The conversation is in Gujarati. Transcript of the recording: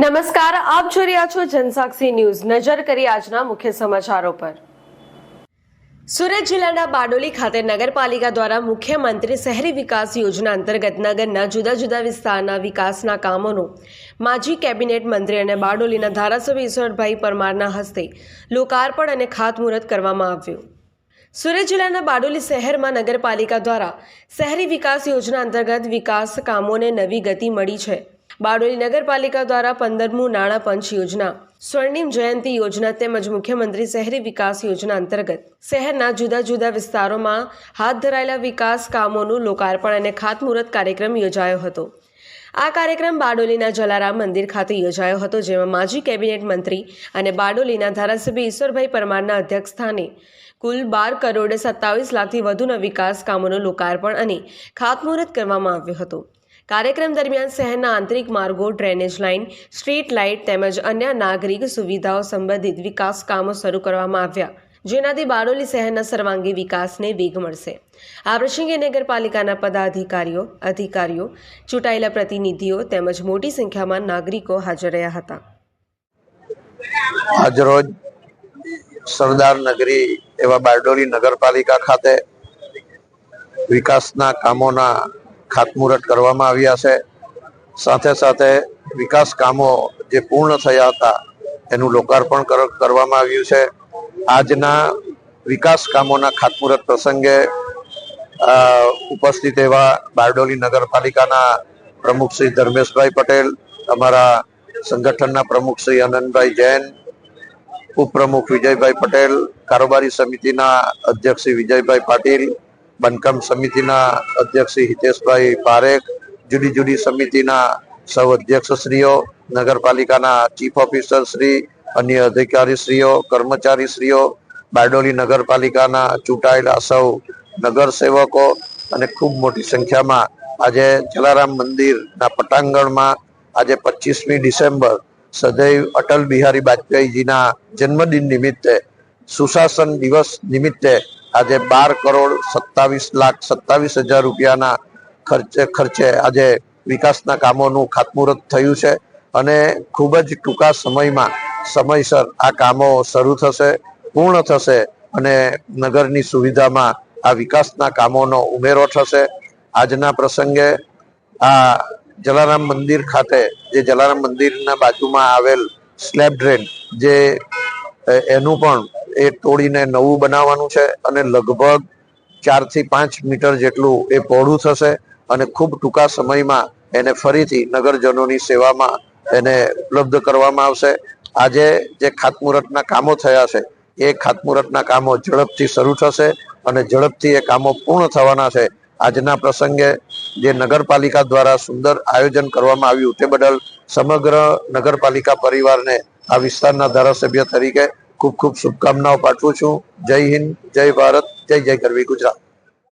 નમસ્કાર, આપ જોઈ રહ્યા છો જનસાક્ષી ન્યૂઝ. નજર કરી આજના મુખ્ય સમાચારો પર. સુરત જિલ્લાના બારડોલી ખાતે નગરપાલિકા દ્વારા મુખ્યમંત્રી શહેરી વિકાસ યોજના અંતર્ગત નગરના જુદા જુદા વિસ્તારના વિકાસના કામોનું માજી કેબિનેટ મંત્રી અને બારડોલીના ધારાસભ્ય ઈશ્વરભાઈ પરમારના હસ્તે લોકાર્પણ અને ખાતમુહૂર્ત કરવામાં આવ્યું. સુરત જિલ્લાના બારડોલી શહેરમાં નગરપાલિકા દ્વારા શહેરી વિકાસ યોજના અંતર્ગત વિકાસ કામોને નવી ગતિ મળી છે. બારડોલી નગરપાલિકા દ્વારા પંદરમું નાણાં પંચ યોજના, સ્વર્ણિમ જયંતિ યોજના તેમજ મુખ્યમંત્રી શહેરી વિકાસ યોજના અંતર્ગત શહેરના જુદા જુદા વિસ્તારોમાં હાથ ધરાયેલા વિકાસ કામોનું લોકાર્પણ અને ખાતમુહૂર્ત કાર્યક્રમ યોજાયો હતો. આ કાર્યક્રમ બારડોલીના જલારામ મંદિર ખાતે યોજાયો હતો, જેમાં માજી કેબિનેટ મંત્રી અને બારડોલીના ધારાસભ્ય ઈશ્વરભાઈ પરમારના અધ્યક્ષસ્થાને કુલ બાર કરોડ સત્તાવીસ લાખથી વધુના વિકાસ કામોનું લોકાર્પણ અને ખાતમુહૂર્ત કરવામાં આવ્યું હતું. કાર્યક્રમ દરમિયાન શહેરના આંતરિક માર્ગો ડ્રેનેજ લાઇન સ્ટ્રીટ લાઇટ તેમજ અન્ય નાગરિક સુવિધાઓ સંબંધિત વિકાસ કામો શરૂ કરવામાં આવ્યા, જેનાથી બારડોલી શહેરના સર્વાંગી વિકાસને વેગ મળશે. આ પ્રસંગે નગરપાલિકાના પદાધિકારીઓ, અધિકારીઓ, ચૂંટાયેલા પ્રતિનિધિઓ તેમજ મોટી સંખ્યામાં નાગરિકો હાજર રહ્યા હતા. આજરોજ સરદાર નગરી એવા બારડોલી નગરપાલિકા ખાતે વિકાસના કામોના ખાતમુહૂર્ત કરવામાં આવ્યા છે. સાથે સાથે વિકાસ કામો જે પૂર્ણ થયા હતા, એનું લોકાર્પણ કર- કરવામાં આવ્યું છે. આજના વિકાસ કામોના ખાતમુહૂર્ત પ્રસંગે ઉપસ્થિત એવા બારડોલી નગરપાલિકાના પ્રમુખ શ્રી ધર્મેશભાઈ પટેલ, અમારા સંગઠનના પ્રમુખ શ્રી આનંદભાઈ જૈન, ઉપપ્રમુખ વિજયભાઈ પટેલ, કારોબારી સમિતિના અધ્યક્ષ શ્રી વિજયભાઈ પાટીલ બાંધકામ સમિતિના અધ્યક્ષ હિતેશભાઈ પારેખ, જુદી જુદી સમિતિના સૌ અધ્યક્ષશ્રીઓ નગરપાલિકાના ચીફ ઓફિસર શ્રી, અન્ય અધિકારીશ્રીઓ કર્મચારીશ્રીઓ બારડોલી નગરપાલિકાના ચૂંટાયેલા સૌ નગર સેવકો અને ખૂબ મોટી સંખ્યામાં આજે જલારામ મંદિરના પટાંગણમાં આજે પચીસમી ડિસેમ્બર સદૈવ અટલ બિહારી વાજપેયીજીના જન્મદિન નિમિત્તે સુશાસન દિવસ નિમિત્તે આજે બાર કરોડ સત્તાવીસ લાખ સત્તાવીસ હજાર રૂપિયાના ખર્ચે ખર્ચે આજે વિકાસના કામોનું ખાતમુહૂર્ત થયું છે અને ખૂબ જ ટૂંકા સમયમાં સમયસર આ કામો શરૂ થશે, પૂર્ણ થશે અને નગરની સુવિધામાં આ વિકાસના કામોનો ઉમેરો થશે. આજના પ્રસંગે આ જલારામ મંદિર ખાતે, જે જલારામ મંદિરના બાજુમાં આવેલ સ્લેબ ડ્રેન, જે એનું પણ એ તોડીને નવું બનાવવાનું છે અને લગભગ ચારથી પાંચ મીટર જેટલું એ પહોળું થશે અને ખૂબ ટૂંકા સમયમાં એને ફરીથી નગરજનોની સેવામાં એને ઉપલબ્ધ કરવામાં આવશે. આજે જે ખાતમુહૂર્તના કામો થયા છે, એ ખાતમુહૂર્તના કામો ઝડપથી શરૂ થશે અને ઝડપથી એ કામો પૂર્ણ થવાના છે. આજના પ્રસંગે જે નગરપાલિકા દ્વારા સુંદર આયોજન કરવામાં આવ્યું તે બદલ સમગ્ર નગરપાલિકા પરિવારને આ વિસ્તારના ધારાસભ્ય તરીકે ખૂબ ખૂબ શુભકામનાઓ પાઠવું છું. જય હિન્દ જય ભારત જય જય ગરવી ગુજરાત.